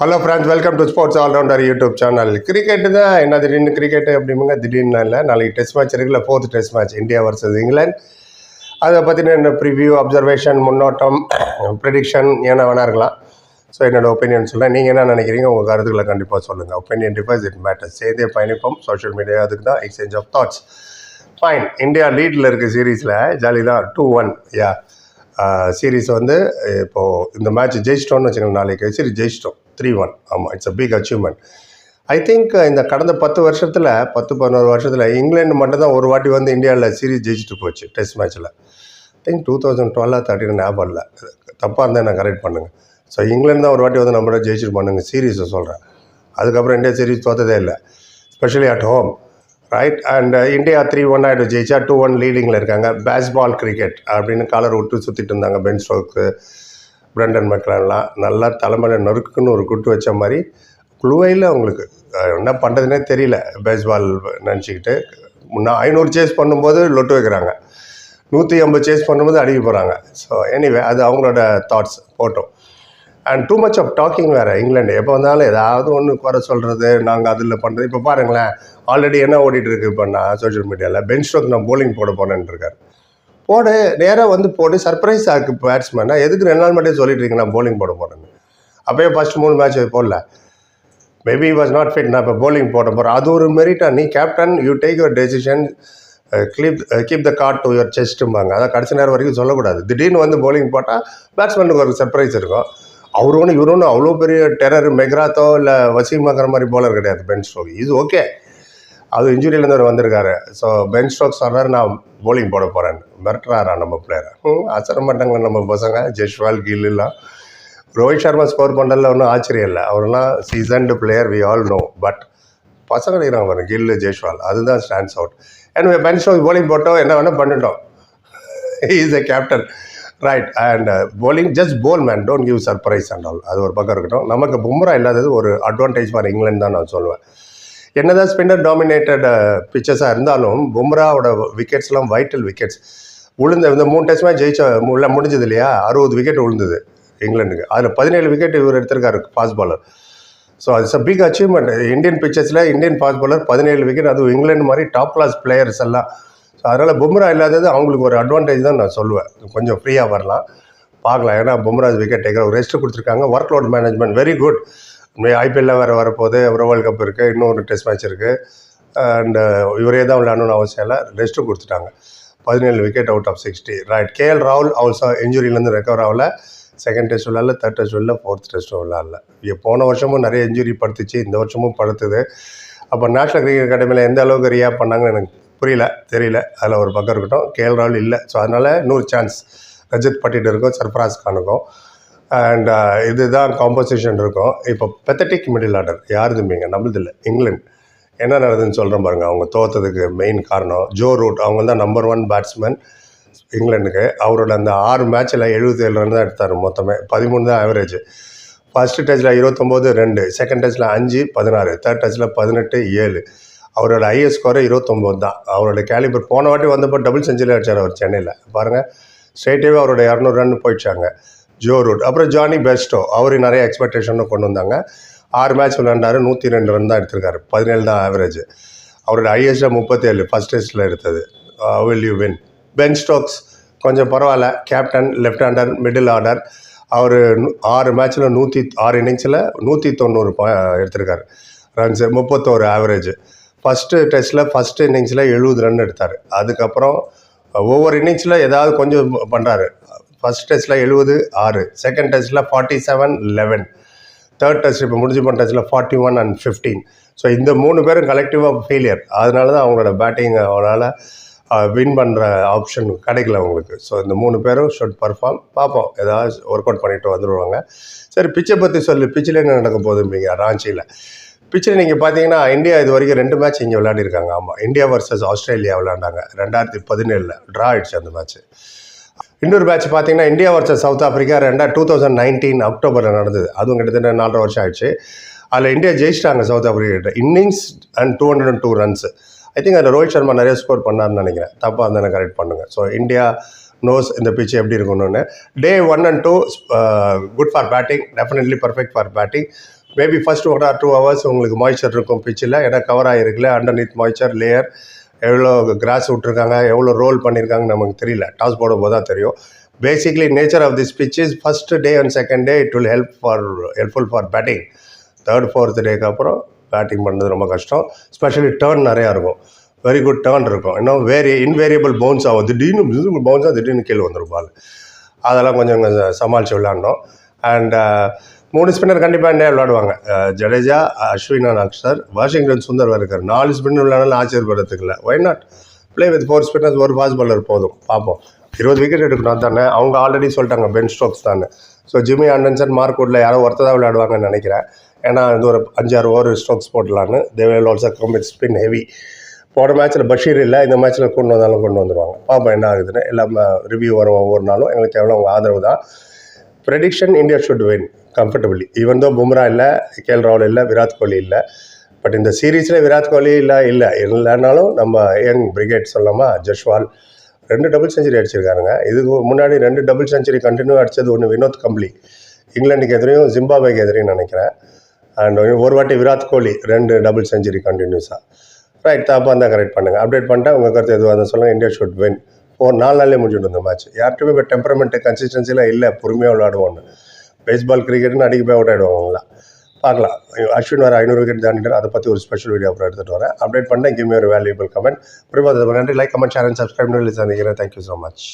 Hello friends welcome to sports allrounder YouTube channel cricket தான் என்ன திடீர்னு கிரிக்கெட் அப்படிங்க திடீர்னு இல்லை. நாளைக்கு டெஸ்ட் மேட்ச் இருக்குல்ல fourth test match India versus England அதை பற்றின என்ன ப்ரிவ்யூ அப்சர்வேஷன் முன்னோட்டம் ப்ரிடிக்ஷன் ஏன்னா வேணா இருக்கலாம் ஸோ என்னோடய ஒப்பீனியன் சொல்கிறேன் நீங்கள் என்ன நினைக்கிறீங்க? உங்கள் கருத்துக்களை கண்டிப்பாக சொல்லுங்கள் ஒப்பீனியன் டிஃபர்ஸ் இட் மேட்டர்ஸ் சேர்ந்தே பயணிப்போம். சோஷியல் மீடியா அதுக்கு தான் exchange of thoughts fine India லீடில் இருக்க சீரீஸில் ஜாலி தான். டூ ஒன் யா சீரீஸ் வந்து இப்போது இந்த மேட்ச் ஜெயிச்சிட்டோம்னு வச்சுக்கோங்க நாளைக்கு சரி ஜெயிச்சிட்டோம். த்ரீ ஒன் ஆமாம் it's a big achievement I think இந்த கடந்த பத்து வருஷத்தில் பத்து பதினோரு வருஷத்தில் இங்கிலாந்து மட்டும்தான் ஒரு வாட்டி வந்து இந்தியாவில் சீரீஸ் ஜெயிச்சுட்டு போச்சு டெஸ்ட் மேட்ச்சில் திங்க் டூ தௌசண்ட் டுவெல்லாக தேர்ட்டின் ஞாபகம் இல்லை. தப்பாக இருந்தால் நான் கரெக்ட் பண்ணுங்கள் ஸோ இங்கிலாந்து தான் ஒரு வாட்டி வந்து நம்மளோட ஜெயிச்சிட்டு பண்ணுங்க சீரீஸை சொல்கிறேன் அதுக்கப்புறம் இந்தியா சீரீஸ் தோத்ததே இல்லை. Specially at home right and India three one ஆகிட்டு ஜெயிச்சா டூ ஒன் லீடிங்கில் இருக்காங்க. பேஸ்பால் கிரிக்கெட் அப்படின்னு காலர் விட்டு சுற்றிட்டு இருந்தாங்க பென் ஸ்டோக்கு பிரண்டன் மெக்லான்லாம் நல்லா தலைமையில் நொறுக்குன்னு ஒரு குட்டு வச்ச மாதிரி குழுவையில் அவங்களுக்கு என்ன பண்ணுறதுனே தெரியல. பேஸ்பால் நினச்சிக்கிட்டு முன்னா ஐநூறு சேஸ் பண்ணும்போது லொட்டு வைக்கிறாங்க. நூற்றி ஐம்பது சேஸ் பண்ணும்போது அடிக்க போகிறாங்க ஸோ எனிவே அது அவங்களோட தாட்ஸ் போட்டோம். And too much of talking வேறு இங்கிலாந்து. எப்போ வந்தாலும் ஏதாவது ஒன்று குறை சொல்கிறது நாங்கள் அதில் பண்ணுறது இப்போ பாருங்களேன் ஆல்ரெடி என்ன ஓடிட்டு இருக்கு? இப்போ நான் சோஷியல் மீடியாவில் பென் ஸ்டோக் நான் போலிங் போட போனேன்னு இருக்காரு. போடு நேராக வந்து போட்டு சர்ப்ரைஸ் ஆக்கு பேட்ஸ்மேனா எதுக்கு ரெண்டு நாள் மட்டும் சொல்லிட்டு இருக்கீங்க? நான் போலிங் போட போகிறேன்னு அப்போயே ஃபஸ்ட் மூணு மேட்ச் போடல. மேபி வாஸ் நாட் ஃபிட் நான் இப்போ போலிங் போட போகிறேன் அது ஒரு மெரிட்டா நீ captain you take your decision கிளீப் keep the card to your செஸ்ட்டும்பாங்க அதான் கடைசி நேரம் வரைக்கும் சொல்லக்கூடாது. திடீர்னு வந்து போலிங் போட்டால் பேட்ஸ்மேனுக்கு ஒரு சர்ப்ரைஸ் இருக்கும். அவர் ஒன்று இவர் ஒன்று அவ்வளோ பெரிய டெரர் மெக்ராத்தோ இல்லை வசீம் மாதிரி போலர் கிடையாது பென் ஸ்டோக் இது ஓகே அது இன்ஜுரியிலேருந்து அவர் வந்திருக்காரு. ஸோ பென் ஸ்டோக் சொல்கிறார் நான் போலிங் போட போகிறேன் மிரட்டுறாரா நம்ம பிளேயரை அசர நம்ம பசங்க ஜெஷ்வால் கில்லாம் ரோஹித் சர்மா ஸ்கோர் பண்ணுறதுல ஒன்றும் ஆச்சரியம் இல்லை. அவர்லாம் seasoned player we all know but பசங்க இருக்கிறாங்க பாருங்க கில்லு ஜெய்ஷ்வால் அதுதான் stands out and Ben Stoke bowling போட்டோம் என்ன வேணால் பண்ணிட்டோம். Is a captain right and bowling just bowl man don't give surprise and all அது ஒரு பக்கம் இருக்கட்டும். நமக்கு பும்ரா இல்லாதது ஒரு அட்வான்டேஜ் ஃபார் இங்கிலாந்து தான் நான் சொல்லுவேன் என்னதான் ஸ்பின்னர் டாமினேட்டட் பிச்சர்ஸாக இருந்தாலும் பும்ராவோட விக்கெட்ஸ்லாம் வைட்டல் விக்கெட்ஸ் உளுந்த இந்த மூணு டெஸ்ட் மேட்ச் ஜெயிச்ச உள்ள முடிஞ்சது இல்லையா? அறுபது விக்கெட் விழுந்தது இங்கிலாந்துக்கு. அதில் பதினேழு விக்கெட் இவர் எடுத்திருக்காரு fast bowler so it's big achievement Indian பிக்சர்ஸில் Indian fast bowler பதினேழு விக்கெட் அதுவும் இங்கிலாந்து மாதிரி டாப் கிளாஸ் பிளேயர்ஸ் எல்லாம். ஸோ அதனால் பும்ரா இல்லாதது அவங்களுக்கு ஒரு அட்வான்டேஜ் தான் நான் சொல்லுவேன். கொஞ்சம் ஃப்ரீயாக வரலாம். பார்க்கலாம். ஏன்னா பும்ராஜ் விக்கெட் டேக்கர் ஒரு ரெஸ்ட் கொடுத்துருக்காங்க. Work load management very good ஐபிஎல்ல வேறு வரப்போகுது அப்புறம் வேர்ல்டு கப் இருக்குது இன்னொரு டெஸ்ட் மேட்ச் இருக்குது அண்டு இவரே தான் விளையாடணும்னு அவசியம் இல்லை. ரெஸ்ட்டும் கொடுத்துட்டாங்க. பதினேழு wicket out of sixty right KL ராகுல் ஆல்சோ இன்ஜுரியிலேருந்து ரெக்கவர் ஆகல. செகண்ட் டெஸ்ட் விளாட்ல தேர்ட் டெஸ்ட் விளாட்ல ஃபோர்த் டெஸ்ட்டும் விளாட்ல இங்கே போன வருஷமும் நிறைய இன்ஜுரி படுத்துச்சு இந்த வருஷமும் படுத்துது. அப்போ நேஷனல் கிரிக்கெட் அகாடமியில் எந்த அளவுக்கு ரியாக்ட் பண்ணாங்கன்னு எனக்கு புரியல தெரியல. அதில் ஒரு பக்கம் இருக்கட்டும். கேஎல் ராகுல் இல்லை. ஸோ அதனால் நூறு சான்ஸ் ரஜித் பட்டிட்டு இருக்கும் சர்ஃபராஸ் கானுக்கும் அண்ட் uh, இதுதான் காம்போசிஷன் இருக்கும். இப்போ பெத்தட்டிக் மிடில் ஆர்டர் யார் தம்பிங்க நம்மளது இல்லை இங்கிலாந்து என்ன நடதுன்னு சொல்கிறேன் பாருங்க. அவங்க தோத்ததுக்கு மெயின் காரணம் ஜோ ரூட் அவங்க தான் நம்பர் ஒன் பேட்ஸ்மேன் இங்கிலாந்துக்கு. அவரோட அந்த ஆறு மேட்ச்சில் எழுபத்தி ஏழு ரன் தான் எடுத்தார் மொத்தமே. பதிமூணு தான் ஆவரேஜ் ஃபர்ஸ்ட் டச்சில் இருபத்தொம்போது ரெண்டு. செகண்ட் டச்சில் அஞ்சு பதினாறு. தேர்ட் டச்சில் பதினெட்டு ஏழு. அவரோட ஐஎஸ் ஸ்கோர் இருபத்தொம்போது தான். அவரோட கேலிபர் போன வாட்டி வந்தப்போ டபுள் செஞ்சுரி அடிச்சார் அவர் சென்னையில். பாருங்கள் ஸ்ட்ரெயிட்டாகவே அவரோட இரநூறு ரன் போயிடுச்சாங்க. ஜோ ரூட் அப்புறம் ஜானி பெஸ்டோ அவரு நிறைய எக்ஸ்பெக்டேஷனும் கொண்டு வந்தாங்க. ஆறு மேட்ச் விளையாண்டாரு. நூற்றி ரெண்டு ரன் தான் எடுத்திருக்காரு. பதினேழு தான் ஆவரேஜ் அவரோட ஹையஸ்ட்டாக முப்பத்தேழு. ஃபஸ்ட் டெஸ்ட்டில் எடுத்தது. Will you win Ben Stokes கொஞ்சம் பரவாயில்ல. Captain left hander middle order அவர் ஆறு மேட்ச்சில் நூற்றி ஆறு இன்னிங்ஸில் நூற்றி தொண்ணூறு எடுத்திருக்காரு. ரன்ஸு முப்பத்தோரு ஆவரேஜ் ஃபஸ்ட்டு டெஸ்ட்டில் ஃபஸ்ட்டு இன்னிங்ஸில் எழுபது ரன் எடுத்தார். அதுக்கப்புறம் uh, ஒவ்வொரு இன்னிங்ஸில் ஏதாவது கொஞ்சம் பண்ணுறாரு ஃபஸ்ட் டெஸ்ட்டில் எழுபது ஆறு. செகண்ட் டெஸ்ட்டில் forty seven eleven third test இப்போ முடிஞ்சு போன டெஸ்ட்டில் forty one and fifteen so இந்த மூணு பேரும் கலெக்டிவாக ஃபெயிலியர் அதனால தான் அவங்களோட பேட்டிங் அவனால் வின் பண்ணுற ஆப்ஷன் கிடைக்கல அவங்களுக்கு. ஸோ இந்த மூணு பேரும் ஷுட் பர்ஃபார்ம் பார்ப்போம். ஏதாவது ஒர்க் அவுட் பண்ணிட்டு வந்துடுவாங்க சரி பிச்சை பற்றி சொல்லு. பிச்சில் என்ன நடக்க போதும்பீங்க ராஞ்சியில் பிச்சில் நீங்கள் பார்த்தீங்கன்னா இந்தியா இது வரைக்கும் ரெண்டு மேட்ச் இங்கே விளையாடிருக்காங்க. ஆமாம் இந்தியா வர்சஸ் ஆஸ்திரேலியா விளையாண்டாங்க. ரெண்டாயிரத்தி பதினேழில் ட்ரா ஆயிடுச்சு அந்த மேட்ச் இன்னொரு மேட்ச் பார்த்தீங்கன்னா இந்தியா வர்சஸ் சவுத் ஆஃப்ரிக்கா ரெண்டா டூ தௌசண்ட் நைன்டீன் அக்டோபரில் நடந்தது. அதுவும் கிட்டத்தட்ட நாலரை வருஷம் ஆயிடுச்சு. அதில் இந்தியா ஜெயிச்சிட்டாங்க South Africa innings and two hundred and two runs I think அதில் ரோஹித் சர்மா நிறைய ஸ்கோர் பண்ணார்னு நினைக்கிறேன். தப்பாக இருந்தால் கரெக்ட் பண்ணுங்கள் ஸோ இந்தியா நோஸ் இந்த பிச்சு எப்படி இருக்கணும்னு. Day one and two good for batting definitely perfect for batting maybe first one or two hours உங்களுக்கு மாய்ச்சர் இருக்கும் பிச்சில் ஏன்னா கவர் ஆகிருக்குல்ல அண்டர்நீத் மாய்ச்சர் லேயர் எவ்வளோ கிராஸ் விட்ருக்காங்க எவ்வளோ ரோல் பண்ணியிருக்காங்கன்னு நமக்கு தெரியல. டாஸ் போடும் போது தான் தெரியும். Basically nature of this pitch is first day and second day it will help for helpful for batting third fourth டேக்கு அப்புறம் பேட்டிங் பண்ணுறது ரொம்ப கஷ்டம். ஸ்பெஷலி டேர்ன் நிறையா இருக்கும். வெரி குட் டேர்ன் இருக்கும். இன்னும் வேரி இன்வேரியபிள் பவுன்ஸ் ஆகும். திடீர்னு பவுன்ஸாக திடீர்னு கீழே வந்துடும் பால் அதெல்லாம் கொஞ்சம் கொஞ்சம் சமாளித்து விளாண்டோம் அண்ட் மூணு ஸ்பின்னர் கண்டிப்பாக என்ன விளாடுவாங்க ஜடேஜா அஸ்வினா அக்ஷர். வாஷிங்டன் சுந்தர் இருக்கார் நாலு ஸ்பின்னர் விளையாடலாம் ஆச்சரியப்படுறதுக்கு இல்லை why not play with four spinners ஒரு ஃபாஸ்ட் பாலர் போதும். பார்ப்போம் இருபது விக்கெட் எடுக்கணும் தானே அவங்க ஆல்ரெடி சொல்லிட்டாங்க பென் ஸ்டோக்ஸ் தானே ஸோ ஜிம்மி ஆண்டன்சன் மார்க்வுட்டில் யாரோ ஒருத்தர் தான் விளையாடுவாங்கன்னு நினைக்கிறேன். ஏன்னா இது ஒரு அஞ்சாறு ஓவர் ஸ்டோக்ஸ் போடலான்னு. They will also come with spin heavy போன மேட்ச்சில் பஷீர் இல்லை. இந்த மேட்ச்சில் கொண்டு வந்தாலும் கொண்டு வந்துடுவாங்க பார்ப்போம் என்ன ஆகுதுன்னு. எல்லாம் ரிவ்யூ வரும் ஒவ்வொரு நாளும். எங்களுக்கு எவ்வளோ உங்கள் ஆதரவு தான். Prediction India should win comfortably even though Bumrah இல்லை கேஎல் ராகுல் இல்லை விராட் கோலி இல்லை பட் இந்த சீரீஸில் விராட் கோலி இல்லை இல்லை. இல்லைனாலும் நம்ம யங் பிரிகேட் சொல்லாமா ஜஷ்வால் ரெண்டு டபுள் செஞ்சுரி அடிச்சிருக்காருங்க. இதுக்கு முன்னாடி ரெண்டு டபுள் செஞ்சுரி கண்டினியூ அடித்தது ஒன்று வினோத் கம்ப்ளி. இங்கிலாந்துக்கு எதிரையும் ஜிம்பாபேக்கு எதிரையும் நினைக்கிறேன். அண்ட் ஒரு வாட்டி விராட் கோலி ரெண்டு டபுள் செஞ்சுரி கண்டினியூஸாக ரைட் தப்பாக இருந்தால் கரெக்ட் பண்ணுங்கள் அப்டேட் பண்ணிட்டேன் உங்கள் கருத்து எதுவாக இருந்தால் சொல்லுங்கள் இந்தியா ஷுட் வின் ஒரு நாலு நாள்லேயே முடிஞ்சுட்டு இந்த மேட்ச் யார்கிட்டயுமே இப்போ டெம்பரமெண்ட்டு கன்சிஸ்டன்சிலாம் இல்லை. பொறுமையாக விளையாடுவோன்னு பேஸ்பால் கிரிக்கெட்னு அடிக்க போய் அவுட் ஆகிடுவாங்க அவங்களாம் பார்க்கலாம். அஸ்வின் வர ஐநூறு விக்கெட் தாண்டிட்டு அதை பற்றி ஒரு ஸ்பெஷல் வீடியோ அப்புறம் எடுத்துகிட்டு வரேன். அப்டேட் பண்ணேன். கிவ் ஒரு வேல்யூபிள் கமெண்ட் புரியாத நன்றி. Like comment share and subscribe சந்திக்கிறேன் தேங்க்யூ ஸோ மச்